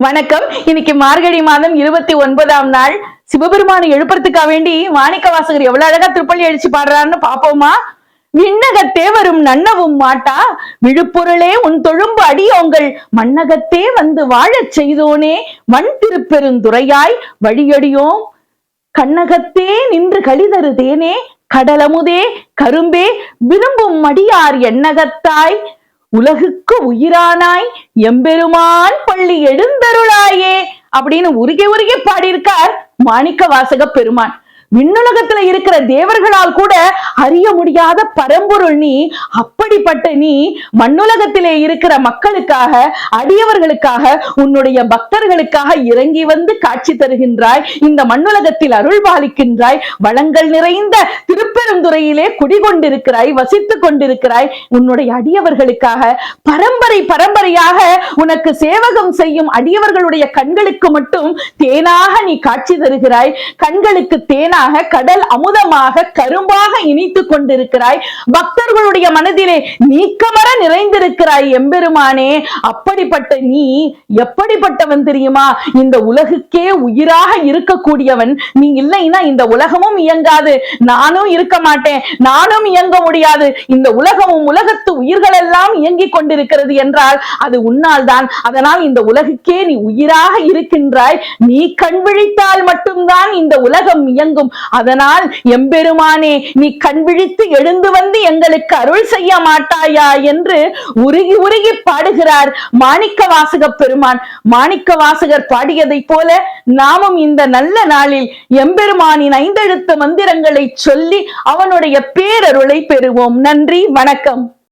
வணக்கம். இன்னைக்கு மார்கழி மாதம் இருபத்தி ஒன்பதாம் நாள். சிவபெருமானை எழுப்புறதுக்காக வேண்டி மாணிக்க வாசகர் எவ்வளவு அழகா திருப்பள்ளி அழிச்சு பாடுறாருன்னு பாப்போமா? விண்ணகத்தே வரும் நன்னவும் மாட்டா. விழுப்பொருளே உன் தொழும்பு அடியோங்கள். மண்ணகத்தே வந்து வாழச் செய்தோனே. வன் திருப்பெருந்துறையாய் வழியடியோம். கண்ணகத்தே நின்று கழிதரு தேனே. கடலமுதே கரும்பே. விரும்பும் மடியார் எண்ணகத்தாய் உலகுக்கு உயிரானாய் எம்பெருமான் பள்ளி எழுந்தருளாயே அப்படின்னு உருகி உருகி பாடியிருக்கார் மாணிக்க வாசக பெருமான். விண்ணுலகத்துல இருக்கிற தேவர்களால் கூட அறிய முடியாத பரம்பொருள் நீ அப்படிப்பட்ட நீ மண்ணுலகத்திலே இருக்கிற மக்களுக்காக அடியவர்களுக்காக உன்னுடைய பக்தர்களுக்காக இறங்கி வந்து காட்சி தருகின்றாய். இந்த மண்ணுலகத்தில் அருள் பாலிக்கின்றாய் வளங்கள் நிறைந்த திருப்பெருந்துறையிலே குடிகொண்டிருக்கிறாய் வசித்துக் கொண்டிருக்கிறாய். உன்னுடைய அடியவர்களுக்காக பரம்பரை பரம்பரையாக உனக்கு சேவகம் செய்யும் அடியவர்களுடைய கண்களுக்கு மட்டும் தேனாக நீ காட்சி தருகிறாய். கண்களுக்கு தேனாக கடல் அமுதமாக கரும்பாக இனித்துக் கொண்டிருக்கிறாய். பக்தர்களுடைய மனதிலே நீக்கமர நிறைந்திருக்கிறாய் எம்பெருமானே. அப்படிப்பட்ட நீ எப்படிப்பட்டவன் தெரியுமா? இந்த உலகுக்கே உயிராக இருக்கக்கூடியவன். நீ இல்லைன்னா இந்த உலகமும் இயங்காது. நானும் இருக்க மாட்டேன். நானும் இயங்க முடியாது. இந்த உலகமும் உலகத்து உயிர்கள் எல்லாம் இயங்கிக் கொண்டிருக்கிறது என்றால் அது உன்னால் தான் அதனால் இந்த உலகுக்கே நீ உயிராக இருக்கின்றாய். நீ கண் விழித்தால் மட்டும்தான் இந்த உலகம் இயங்கும். அதனால் எம்பெருமானே நீ கண் விழித்து எழுந்து வந்து எங்களுக்கு அருள் செய்ய மாட்டாயா என்று உருகி உருகி பாடுகிறார் மாணிக்க வாசக பெருமான். மாணிக்க வாசகர் பாடியதைப் போல நாமும் இந்த நல்ல நாளில் எம்பெருமானின் ஐந்தெழுத்து மந்திரங்களை சொல்லி அவனுடைய பேரருளை பெறுவோம். நன்றி வணக்கம்.